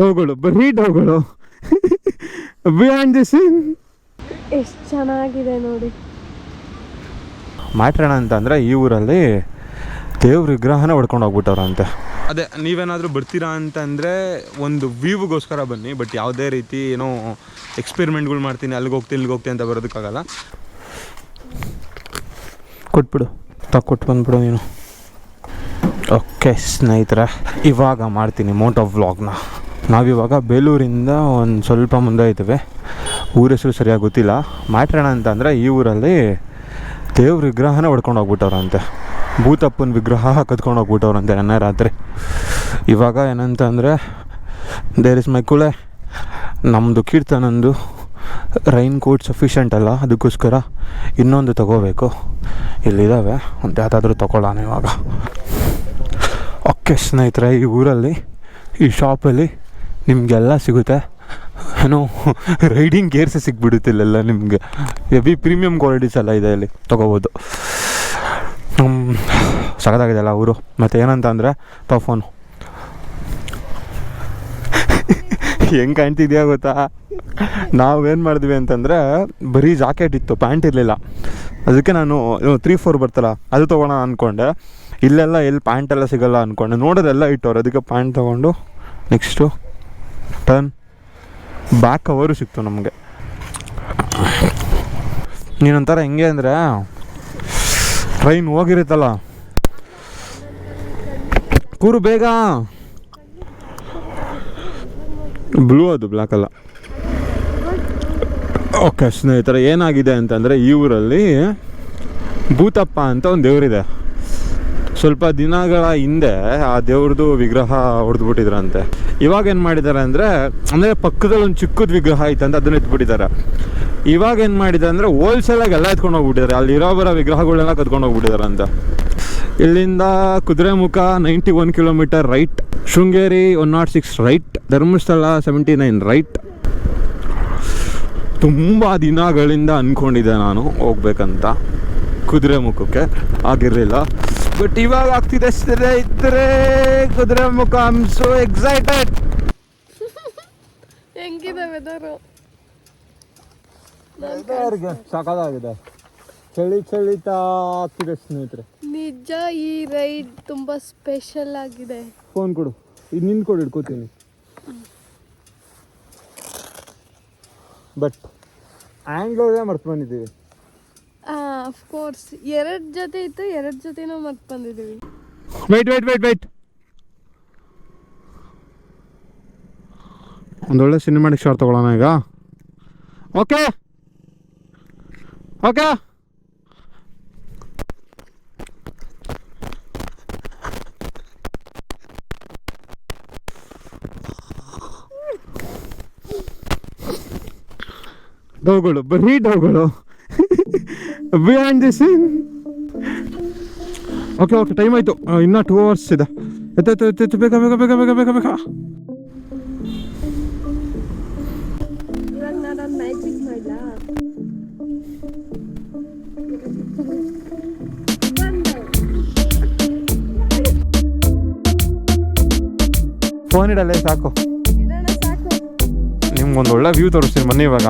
ಡೌಗಳು ಬರೀ ಡೌಗಳು. Beyond the scene ಎಷ್ಟು ಚೆನ್ನಾಗಿದೆ ನೋಡಿ. ಮ್ಯಾಟ್ರಣ ಅಂತಂದರೆ ಈ ಊರಲ್ಲಿ ದೇವ್ರ ವಿಗ್ರಹನ ಹೊಡ್ಕೊಂಡು ಹೋಗ್ಬಿಟ್ಟವ್ರಂತೆ. ಅದೇ ನೀವೇನಾದರೂ ಬರ್ತೀರಾ ಅಂತಂದರೆ ಒಂದು ವ್ಯೂವ್ಗೋಸ್ಕರ ಬನ್ನಿ ಬಟ್ ಯಾವುದೇ ರೀತಿ ಏನೋ ಎಕ್ಸ್ಪೆರಿಮೆಂಟ್ಗಳು ಮಾಡ್ತೀನಿ ಅಲ್ಲಿಗೆ ಹೋಗ್ತೀನಿ ಇಲ್ಲಿಗೆ ಹೋಗ್ತೀನಿ ಅಂತ ಬರೋದಕ್ಕಾಗಲ್ಲ. ಕೊಟ್ಬಿಡು ತಕ್ಕೊಟ್ಟು ಬಂದ್ಬಿಡು ನೀನು. ಓಕೆ ಸ್ನೇಹಿತರೆ ಇವಾಗ ಮಾಡ್ತೀನಿ ಮೋಟೋ ವ್ಲಾಗ್ನ. ನಾವಿವಾಗ ಬೇಲೂರಿಂದ ಒಂದು ಸ್ವಲ್ಪ ಮುಂದೆ ಇದ್ದೇವೆ. ಊರ ಹೆಸರು ಸರಿಯಾಗಿ ಗೊತ್ತಿಲ್ಲ. ಮ್ಯಾಟ್ರಣ ಅಂತಂದರೆ ಈ ಊರಲ್ಲಿ ದೇವ್ರ ವಿಗ್ರಹನ ಹೊಡ್ಕೊಂಡು ಹೋಗ್ಬಿಟ್ಟವ್ರಂತೆ. ಭೂತಪ್ಪನ ವಿಗ್ರಹ ಕದ್ಕೊಂಡು ಹೋಗ್ಬಿಟ್ಟವ್ರಂತೆ ನೆನ್ನೆ ರಾತ್ರಿ. ಇವಾಗ ಏನಂತಂದರೆ ದೇರ್ ಇಸ್ ಮೈ ಕುಳೆ ನಮ್ಮದು ಕೀರ್ತನಂದು ರೈನ್ ಕೋಟ್ ಸಫಿಷಿಯೆಂಟ್ ಅಲ್ಲ, ಅದಕ್ಕೋಸ್ಕರ ಇನ್ನೊಂದು ತಗೋಬೇಕು. ಇಲ್ಲಿದ್ದಾವೆ ಒಂದು ಯಾವುದಾದ್ರೂ ತಗೊಳ್ಳೋಣ ಇವಾಗ. ಓಕೆ ಸ್ನೇಹಿತರೆ, ಈ ಊರಲ್ಲಿ, ಈ ಶಾಪಲ್ಲಿ ನಿಮಗೆಲ್ಲ ಸಿಗುತ್ತೆ? ಏನು ರೈಡಿಂಗ್ ಗೇರ್ಸ್ ಸಿಗ್ಬಿಡುತ್ತೆ ಇಲ್ಲೆಲ್ಲ ನಿಮಗೆ. ಹೆವಿ ಪ್ರೀಮಿಯಂ ಕ್ವಾಲಿಟೀಸ್ ಎಲ್ಲ ಇದೆ ಇಲ್ಲಿ. ತೊಗೋಬೋದು. ಸಖತ್ತಾಗಿದೆ ಅಲ್ಲ ಅವರು ಮತ್ತು ಏನಂತ ಅಂದರೆ ಫೋನು ಹೆಂಗೆ ಕಾಣ್ತಿದ್ಯಾ ಗೊತ್ತಾ? ನಾವೇನು ಮಾಡಿದ್ವಿ ಅಂತಂದರೆ, ಬರೀ ಜಾಕೆಟ್ ಇತ್ತು ಪ್ಯಾಂಟ್ ಇರಲಿಲ್ಲ. ಅದಕ್ಕೆ ನಾನು ತ್ರೀ ಫೋರ್ ಬರ್ತಲ್ಲ, ಅದು ತೊಗೊಳೋಣ ಅಂದ್ಕೊಂಡೆ ಇಲ್ಲೆಲ್ಲ ಎಲ್ಲಿ ಪ್ಯಾಂಟ್ ಎಲ್ಲ ಸಿಗಲ್ಲ ಅಂದ್ಕೊಂಡೆ ನೋಡೋದೆಲ್ಲ ಇಟ್ಟವ್ರು. ಅದಕ್ಕೆ ಪ್ಯಾಂಟ್ ತೊಗೊಂಡು ನೆಕ್ಸ್ಟು ಟರ್ನ್ ಬ್ಯಾಕ್ ಕವರು ಸಿಕ್ತು ನಮಗೆ. ನೀನೊಂಥರ ಹೆಂಗೆ ಅಂದರೆ ಟ್ರೈನ್ ಹೋಗಿರುತ್ತಲ್ಲ? ಕೂರು ಬೇಗ. ಬ್ಲೂ ಅದು ಬ್ಲ್ಯಾಕ್ ಅಲ್ಲ. ಓಕೆ ಸ್ನೇಹಿತರೆ, ಏನಾಗಿದೆ ಅಂತಂದರೆ ಈ ಊರಲ್ಲಿ ಭೂತಪ್ಪ ಅಂತ ಒಂದು ದೇವರಿದೆ. ಸ್ವಲ್ಪ ದಿನಗಳ ಹಿಂದೆ ಆ ದೇವ್ರದ್ದು ವಿಗ್ರಹ ಹೊಡೆದ್ಬಿಟ್ಟಿದ್ರಂತೆ. ಇವಾಗ ಏನು ಮಾಡಿದ್ದಾರೆ ಅಂದರೆ ಅಂದರೆ ಪಕ್ಕದಲ್ಲಿ ಒಂದು ಚಿಕ್ಕದ ವಿಗ್ರಹ ಐತಂತ ಅದನ್ನ ಎತ್ಬಿಟ್ಟಿದ್ದಾರೆ ಇವಾಗ ಏನು ಮಾಡಿದ್ದಾರೆ ಅಂದರೆ ಹೋಲ್ಸೇಲಾಗಿ ಎಲ್ಲ ಎತ್ಕೊಂಡು ಹೋಗ್ಬಿಟ್ಟಿದ್ದಾರೆ. ಅಲ್ಲಿರೋ ಬರೋ ವಿಗ್ರಹಗಳೆಲ್ಲ ಕದ್ಕೊಂಡು ಹೋಗ್ಬಿಟ್ಟಿದ್ದಾರೆ ಅಂತ. ಇಲ್ಲಿಂದ Kudremukh ninety one kilometre right Sringeri one naught six right Dharmasthala seventy nine right ತುಂಬ ದಿನಗಳಿಂದ ಅಂದ್ಕೊಂಡಿದ್ದೆ ನಾನು ಹೋಗ್ಬೇಕಂತ. ಕುದುರೆ ಮುಖಕ್ಕೆ ಆಗಿರಲಿಲ್ಲ. ಬಟ್ ಇವಾಗ ಆಗ್ತಿದೆ ಸ್ನೇಹಿತರೆ Kudremukh I am so excited ಹೆಂಗಿದೆ ವೆದರು ಸಾಕಾಗಿದೆ ಚಳಿ ಚಳಿತಾ ಆಗ್ತಿದೆ ಸ್ನೇಹಿತರೆ. ನಿಜ ಈ ರೈಡ್ ತುಂಬಾ ಸ್ಪೆಷಲ್ ಆಗಿದೆ. ಫೋನ್ ಕೊಡು. ಇದು ನಿಂದು ಕೊಡು ಇಟ್ಕೋತೀನಿ ಬಟ್ ಆ್ಯಂಗ್ಲೋರೇ ಮರ್ತು ಬಂದಿದ್ದೀವಿ? ಆಫ್ ಕೋರ್ಸ್ ಎರಡು ಜೊತೆ ಇತ್ತು, ಎರಡು ಜೊತೆನೂ ಮತ್ತೆ ಬಂದಿದ್ದೀವಿ. ವೆಯ್ಟ್ ವೆಯ್ಟ್ ವೆಯ್ಟ್ ವೆಯ್ಟ್ ಒಂದೊಳ್ಳೆ ಸಿನಿಮಾಟಿಕ್ ಶಾರ್ಟ್ ತಗೊಳ್ಳೋಣ ಈಗ. ಓಕೆ ಓಕೆ ಡೌಗಳು ಬರೀ ಡೌಗಳು beyond the scene okay okay time ಆಯಿತು. ಇನ್ನೂ ಟೂ ಅವರ್ಸ್ ಇದೆ. ಎತ್ತಾಯ್ತು ಎತ್ತಾಯ್ತು ಬೇಗ ಬೇಗ ಬೇಗ ಬೇಗ ಬೇಗ ಬೇಗ. ಫೋನ್ ಇಡಲ್ಲ ಸಾಕು. ನಿಮ್ಗೊಂದು ಒಳ್ಳೆ ವ್ಯೂ ತೋರಿಸ್ತೀನಿ ಬನ್ನಿ ಇವಾಗ.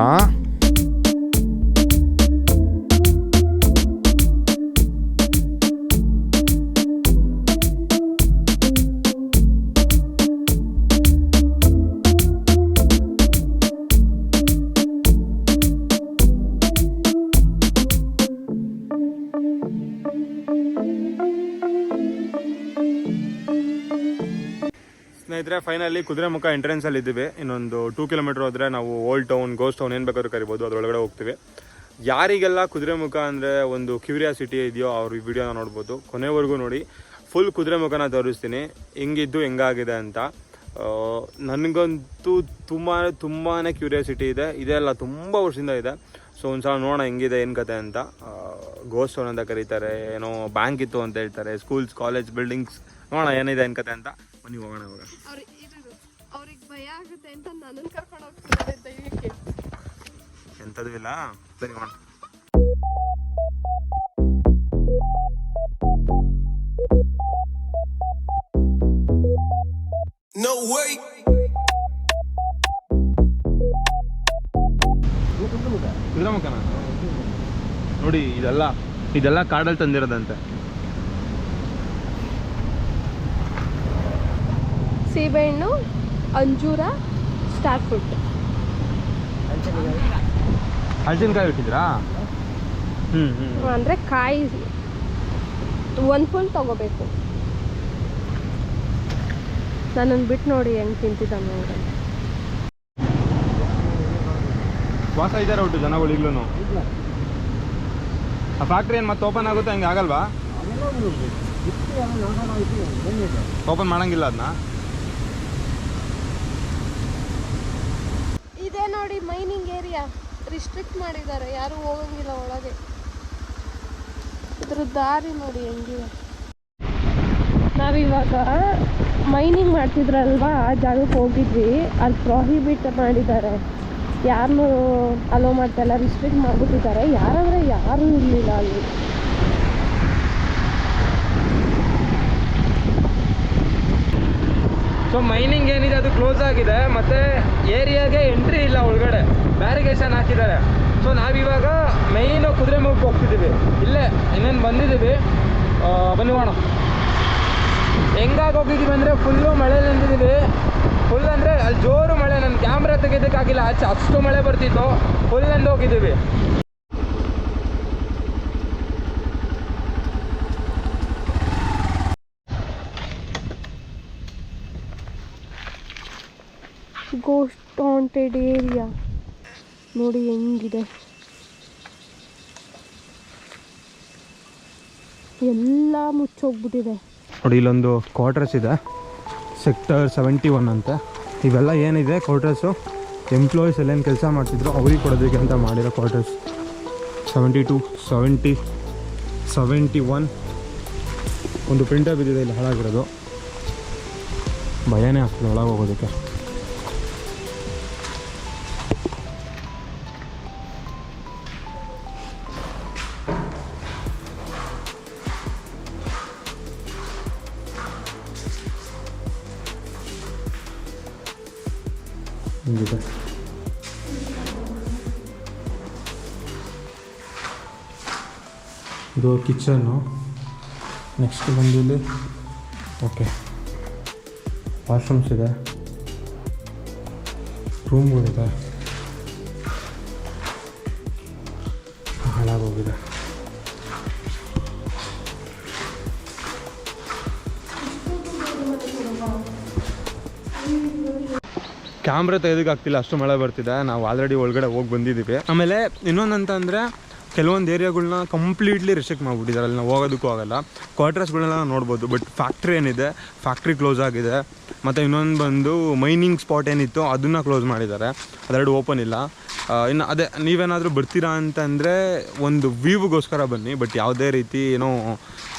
ಸ್ನೇಹಿತರೆ ಫೈನಲಿ ಕುದುರೆಮುಖ ಎಂಟ್ರೆನ್ಸಲ್ಲಿ ಇದ್ದೀವಿ. ಇನ್ನೊಂದು ಟೂ ಕಿಲೋಮೀಟರ್ ಹೋದ್ರೆ ನಾವು ಓಲ್ಡ್ ಟೌನ್ ಗೋಸ್ಟ್ ಟೌನ್ ಏನು ಬೇಕಾದ್ರೂ ಕರಿಬೋದು, ಅದರೊಳಗಡೆ ಹೋಗ್ತೀವಿ. ಯಾರಿಗೆಲ್ಲ ಕುದುರೆಮುಖ ಅಂದರೆ ಒಂದು ಕ್ಯೂರಿಯಾಸಿಟಿ ಇದೆಯೋ ಅವ್ರ ಈ ವಿಡಿಯೋನ ನೋಡ್ಬೋದು. ಕೊನೆವರೆಗೂ ನೋಡಿ ಫುಲ್ ಕುದುರೆಮುಖನ ತೋರಿಸ್ತೀನಿ. ಹೆಂಗಿದ್ದು, ಹೆಂಗಾಗಿದೆ ಅಂತ. ನನಗಂತೂ ತುಂಬ ತುಂಬಾ ಕ್ಯೂರಿಯಾಸಿಟಿ ಇದೆ. ಇದೆಲ್ಲ ತುಂಬ ವರ್ಷದಿಂದ ಇದೆ. ಸೊ ಒಂದು ಸಲ ನೋಡೋಣ ಹೆಂಗಿದೆ ಏನು ಕತೆ ಅಂತ. ಗೋಸ್ಟ್ ಅಂತ ಕರೀತಾರೆ ಏನೋ ಬ್ಯಾಂಕ್ ಇತ್ತು ಅಂತ ಹೇಳ್ತಾರೆ ಸ್ಕೂಲ್ಸ್ ಕಾಲೇಜ್ ಬಿಲ್ಡಿಂಗ್ಸ್ ನೋಡೋಣ ಏನಿದೆ ಏನು ಕತೆ ಅಂತ. ಬನ್ನಿ ಹೋಗೋಣ ಇವಾಗ ಅವ್ರಿಗೆ ಅವ್ರಿಗೆ ಭಯ ಆಗುತ್ತೆ ಅಂತ ನನ್ನನ್ನು ಕರ್ಕೊಂಡು ಹೋಗ್ತಿದ್ದಾರೆ ದೈವಕ್ಕೆ ಎಂಥದ್ದು ಇಲ್ಲ. ಸರಿ ಮಾಡೋಣ No way. ನೋಡಿ ಇದೆಲ್ಲ ಇದೆಲ್ಲ ಕಾಡಲ್ಲಿ ತಂದಿರೋದಂತೆ. ಸೀಬೆಹಣ್ಣು ಅಂಜೂರ ಸ್ಟಾರ್ ಫ್ರೂಟ್ ಹಳಸಿನಕಾಯಿ ಇಟ್ಟಿದ್ರಾ ಹ್ಮ್ ಹ್ಮ್. ಅಂದ್ರೆ ಕಾಯಿ ಒಂದು ಫುಲ್ ತಗೋಬೇಕು. ನನ್ನನ್ನು ಬಿಟ್ಟು ನೋಡಿ ಹೆಂಗೆ ತಿಂತಿದ್ದಾನೆ ನೋಡಿ ವಾಸ ಇದ್ದಾರೆ ಒಟ್ಟು ಜನಗಳು ಈಗಲೂ ಆ ಫ್ಯಾಕ್ಟ್ರಿ ಏನು ಮತ್ತೆ ಓಪನ್ ಆಗುತ್ತೆ ಹಂಗೆ ಆಗಲ್ವಾ? ಓಪನ್ ಮಾಡಂಗಿಲ್ಲ ಅದನ್ನ ಇದೇ ನೋಡಿ ಮೈನಿಂಗ್ ಏರಿಯಾ ರಿಸ್ಟ್ರಿಕ್ಟ್ ಮಾಡಿದ್ದಾರೆ. ಯಾರು ಹೋಗಂಗಿಲ್ಲ ಒಳಗೆ. ಇದ್ರ ದಾರಿ ನೋಡಿ ಹೆಂಗಿದೆ. ನಾವಿವಾಗ ಮೈನಿಂಗ್ ಮಾಡ್ತಿದ್ರಲ್ವಾ? ಆ ಜಾಗಕ್ಕೆ ಹೋಗಿದ್ವಿ. ಅಲ್ಲಿ ಪ್ರಾಹಿಬಿಟ್ ಮಾಡಿದ್ದಾರೆ. ಯಾರನ್ನೂ ಅಲೋ ಮಾಡ್ತಾಯಿಲ್ಲ ರಿಸ್ಟ್ರಿಕ್ಟ್ ಮಾಡ್ಬಿಟ್ಟಿದ್ದಾರೆ. ಯಾರಂದ್ರೆ ಯಾರೂ ಇರಲಿಲ್ಲ ಅಲ್ಲಿ. ಸೊ ಮೈನಿಂಗ್ ಏನಿದೆ, ಅದು ಕ್ಲೋಸ್ ಆಗಿದೆ. ಮತ್ತೆ ಏರಿಯಾಗೆ ಎಂಟ್ರಿ ಇಲ್ಲ ಒಳಗಡೆ. ಬ್ಯಾರಿಗೇಷನ್ ಹಾಕಿದ್ದಾರೆ. ಸೊ ನಾವಿವಾಗ ಮೈನು ಕುದುರೆ ಮುಖಕ್ಕೆ ಹೋಗ್ತಿದ್ದೀವಿ. ಇಲ್ಲೇ, ಇನ್ನೇನು ಬಂದಿದ್ದೀವಿ. ಬನ್ನಿ ಮಾಡೋಣ ಹೆಂಗಾಗಿ ಹೋಗಿದ್ದೀವಿ ಅಂದರೆ ಫುಲ್ಲು ಮಳೆ ನಿಂತಿದ್ದೀವಿ. ಫುಲ್ ಅಂದರೆ ಅಲ್ಲಿ ಜೋರು ಮಳೆ ನನ್ನ ಕ್ಯಾಮ್ರಾ ತೆಗೆಯೋದಕ್ಕಾಗಿಲ್ಲ ಆಚೆ ಅಷ್ಟು ಮಳೆ ಬರ್ತಿತ್ತು. ಫುಲ್ ಅಂದು ಹೋಗಿದ್ದೀವಿ. ಗೋಸ್ಟ್ ಹಾಂಟೆಡ್ ಏರಿಯಾ ನೋಡಿ ಹೆಂಗಿದೆ. ಎಲ್ಲ ಮುಚ್ಚೋಗ್ಬಿಟ್ಟಿದೆ. ನೋಡಿ ಇಲ್ಲೊಂದು ಕ್ವಾರ್ಟರ್ಸ್ ಇದೆ. ಸೆಕ್ಟರ್ ಸೆವೆಂಟಿ ಒನ್ ಅಂತ. ಇವೆಲ್ಲ ಏನಿದೆ ಕ್ವಾರ್ಟರ್ಸು ಎಂಪ್ಲಾಯೀಸ್ ಎಲ್ಲೇನು ಕೆಲಸ ಮಾಡ್ತಿದ್ರು ಅವ್ರಿಗೆ ಕೊಡೋದಕ್ಕೆ ಅಂತ ಮಾಡಿರೋ quarters seventy two seventy seventy one ಒಂದು ಪ್ರಿಂಟರ್ ಬಿದ್ದಿದೆ, ಇಲ್ಲಿ ಹಾಳಾಗಿರೋದು. ಭಯನೇ ಆಗ್ತದೆ, ಒಳಗೆ ಹೋಗೋದಕ್ಕೆ. ಹಿಂಗಿದೆ ಇದು ಕಿಚನ್ನು ನೆಕ್ಸ್ಟ್ ಬಂದು ಇಲ್ಲಿ ಓಕೆ ವಾಶ್ರೂಮ್ಸ್ ಇದೆ ರೂಮ್ಗಳಿದೆ ಹಾಳಾಗೋಗಿದೆ ಕ್ಯಾಮ್ರಾ ತೆಗೆದಕ್ಕಾಗ್ತಿಲ್ಲ ಅಷ್ಟು ಮಳೆ ಬರ್ತಿದೆ. ನಾವು ಆಲ್ರೆಡಿ ಒಳಗಡೆ ಹೋಗಿ ಬಂದಿದ್ದೀವಿ. ಆಮೇಲೆ ಇನ್ನೊಂದಂತ ಅಂದರೆ ಕೆಲವೊಂದು ಏರಿಯಾಗಳನ್ನ ಕಂಪ್ಲೀಟ್ಲಿ ರಿಸ್ಟ್ರಿಕ್ಟ್ ಮಾಡಿಬಿಟ್ಟಿದ್ದಾರೆ. ಅಲ್ಲಿ ನಾವು ಹೋಗೋದಕ್ಕೂ ಆಗಲ್ಲ. ಕ್ವಾರ್ಟರ್ಸ್ಗಳನ್ನೆಲ್ಲ ನೋಡ್ಬೋದು. ಬಟ್ ಫ್ಯಾಕ್ಟ್ರಿ ಏನಿದೆ ಫ್ಯಾಕ್ಟ್ರಿ ಕ್ಲೋಸ್ ಆಗಿದೆ. ಮತ್ತು ಇನ್ನೊಂದು ಬಂದು ಮೈನಿಂಗ್ ಸ್ಪಾಟ್ ಏನಿತ್ತು, ಅದನ್ನು ಕ್ಲೋಸ್ ಮಾಡಿದ್ದಾರೆ. ಅದೆರಡು ಓಪನ್ ಇಲ್ಲ. ಇನ್ನು ಅದೇ, ನೀವೇನಾದರೂ ಬರ್ತೀರಾ ಅಂತಂದರೆ ಒಂದು ವ್ಯೂವ್ಗೋಸ್ಕರ ಬನ್ನಿ ಬಟ್ ಯಾವುದೇ ರೀತಿ ಏನೋ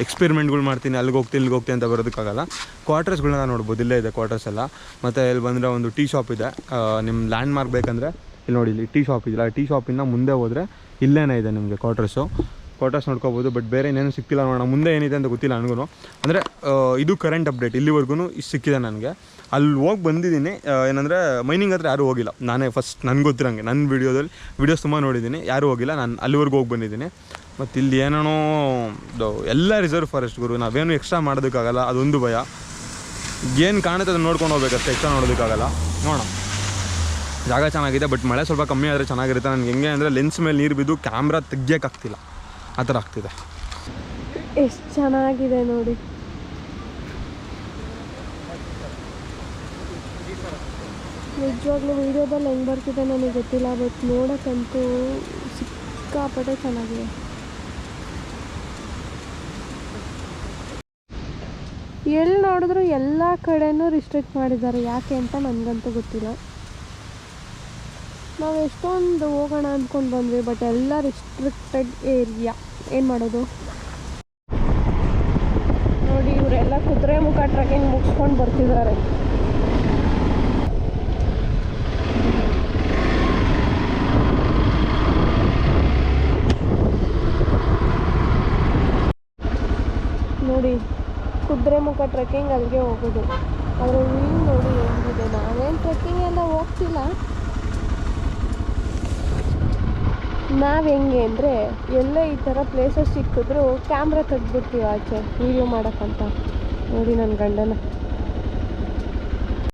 ಎಕ್ಸ್ಪೆರಿಮೆಂಟ್ಗಳು ಮಾಡ್ತೀನಿ, ಅಲ್ಲಿಗೆ ಹೋಗ್ತೀನಿ, ಇಲ್ಲಿಗೆ ಹೋಗ್ತೀನಿ ಅಂತ ಬರೋದಕ್ಕಾಗಲ್ಲ. ಕ್ವಾರ್ಟರ್ಸ್ಗಳನ್ನ ನೋಡ್ಬೋದು, ಇಲ್ಲೇ ಇದೆ ಕ್ವಾರ್ಟರ್ಸ್ ಎಲ್ಲ. ಮತ್ತು ಇಲ್ಲಿ ಬಂದರೆ ಒಂದು ಟೀ ಶಾಪ್ ಇದೆ. ನಿಮ್ಮ ಲ್ಯಾಂಡ್ ಮಾರ್ಕ್ ಬೇಕಂದರೆ, ಇಲ್ಲಿ ನೋಡಿ, ಇಲ್ಲಿ ಟೀ ಶಾಪ್ ಇದೆಯಲ್ಲ ಟೀ ಶಾಪಿಂದ ಮುಂದೆ ಹೋದರೆ ಇಲ್ಲೇನೇ ಇದೆ ನಿಮಗೆ ಕ್ವಾರ್ಟರ್ಸು ಕ್ವಾರ್ಟರ್ಸ್ ನೋಡ್ಕೋಬೋದು ಬಟ್ ಬೇರೆ ಇನ್ನೇನು ಸಿಕ್ಕಿಲ್ಲ ನೋಡೋಣ. ಮುಂದೆ ಏನಿದೆ ಅಂತ ಗೊತ್ತಿಲ್ಲ ನನಗೂ ಅಂದರೆ ಇದು ಕರೆಂಟ್ ಅಪ್ಡೇಟ್ ಇಲ್ಲಿವರೆಗೂ ಇಷ್ಟು ಸಿಕ್ಕಿದೆ ನನಗೆ. ಅಲ್ಲಿ ಹೋಗಿ ಬಂದಿದ್ದೀನಿ ಏನಂದರೆ ಮೈನಿಂಗ್ ಹತ್ರ ಯಾರೂ ಹೋಗಿಲ್ಲ. ನಾನೇ ಫಸ್ಟ್ ನನಗೆ ಗೊತ್ತಿರಂಗೆ ನನ್ನ ವೀಡಿಯೋದಲ್ಲಿ ವೀಡಿಯೋಸ್ ತುಂಬ ನೋಡಿದ್ದೀನಿ, ಯಾರೂ ಹೋಗಿಲ್ಲ. ನಾನು ಅಲ್ಲಿವರೆಗೂ ಹೋಗಿ ಬಂದಿದ್ದೀನಿ. ಮತ್ತು ಇಲ್ಲಿ ಏನೇನೋ ಎಲ್ಲ ರಿಸರ್ವ್ ಫಾರೆಸ್ಟ್ ಗುರು, ನಾವೇನು ಎಕ್ಸ್ಟ್ರಾ ಮಾಡೋದಕ್ಕಾಗಲ್ಲ, ಅದೊಂದು ಭಯ. ಏನು ಕಾಣುತ್ತೆ ಅದನ್ನ ನೋಡ್ಕೊಂಡು ಹೋಗ್ಬೇಕಷ್ಟೇ ಎಕ್ಸ್ಟ್ರಾ ನೋಡೋದಕ್ಕಾಗಲ್ಲ. ನೋಡೋಣ. ಜಾಗ ಚೆನ್ನಾಗಿದೆ ಬಟ್ ಮಳೆ ಸ್ವಲ್ಪ ಕಮ್ಮಿ ಆದರೆ ಚೆನ್ನಾಗಿರುತ್ತೆ. ನನಗೆ ಹೆಂಗೆ ಅಂದರೆ ಲೆನ್ಸ್ ಮೇಲೆ ನೀರು ಬಿದ್ದು ಕ್ಯಾಮ್ರಾ ತೆಗಿಯೋಕ್ಕಾಗ್ತಿಲ್ಲ ಆ ಥರ ಆಗ್ತಿದೆ. ಎಷ್ಟು ಚೆನ್ನಾಗಿದೆ ನೋಡಿ. ನಿಜವಾಗ್ಲೂ ವಿಡಿಯೋದಲ್ಲಿ ಹೆಂಗೆ ಬರ್ತಿದೆ ನನಗೆ ಗೊತ್ತಿಲ್ಲ ಬಟ್ ನೋಡೋಕ್ಕಂತೂ ಸಿಕ್ಕಾಪಟ್ಟೆ ಚೆನ್ನಾಗಿದೆ. ಎಲ್ಲಿ ನೋಡಿದ್ರು ಎಲ್ಲ ಕಡೆನೂ ರಿಸ್ಟ್ರಿಕ್ಟ್ ಮಾಡಿದ್ದಾರೆ, ಯಾಕೆ ಅಂತ ನನಗಂತೂ ಗೊತ್ತಿಲ್ಲ. ನಾವು ಎಷ್ಟೊಂದು ಹೋಗೋಣ ಅಂದ್ಕೊಂಡು ಬಂದ್ವಿ ಬಟ್ ಎಲ್ಲ ರಿಸ್ಟ್ರಿಕ್ಟೆಡ್ ಏರಿಯಾ ಏನು ಮಾಡೋದು? ನೋಡಿ, ಇವರೆಲ್ಲ ಕುದುರೆ ಮುಖ ಟ್ರೆಕಿಂಗ್ ಮುಗಿಸ್ಕೊಂಡು ಬರ್ತಿದ್ದಾರೆ. ನೋಡಿ, ಕುದುರೆ ಮುಖ ಟ್ರೆಕ್ಕಿಂಗ್ ಅಲ್ಲಿಗೆ ಹೋಗೋದು. ಆದರೆ, ಇಲ್ಲಿ ನೋಡಿ ಹೆಂಗಿದೆ? ನಾವೇನು ಟ್ರೆಕ್ಕಿಂಗ್ ಎಲ್ಲ ಹೋಗ್ತಿಲ್ಲ. ನಾವು ಹೆಂಗೆ ಅಂದರೆ ಎಲ್ಲೇ ಈ ಥರ ಪ್ಲೇಸಸ್ ಸಿಕ್ಕಿದ್ರು ಕ್ಯಾಮ್ರಾ ತೆಗೆದ್ಬಿಡ್ತೀವಿ ಆಚೆ ವೀಡಿಯೋ ಮಾಡೋಕ್ಕಂತ ನೋಡಿ ನನ್ನ ಗಂಡನ.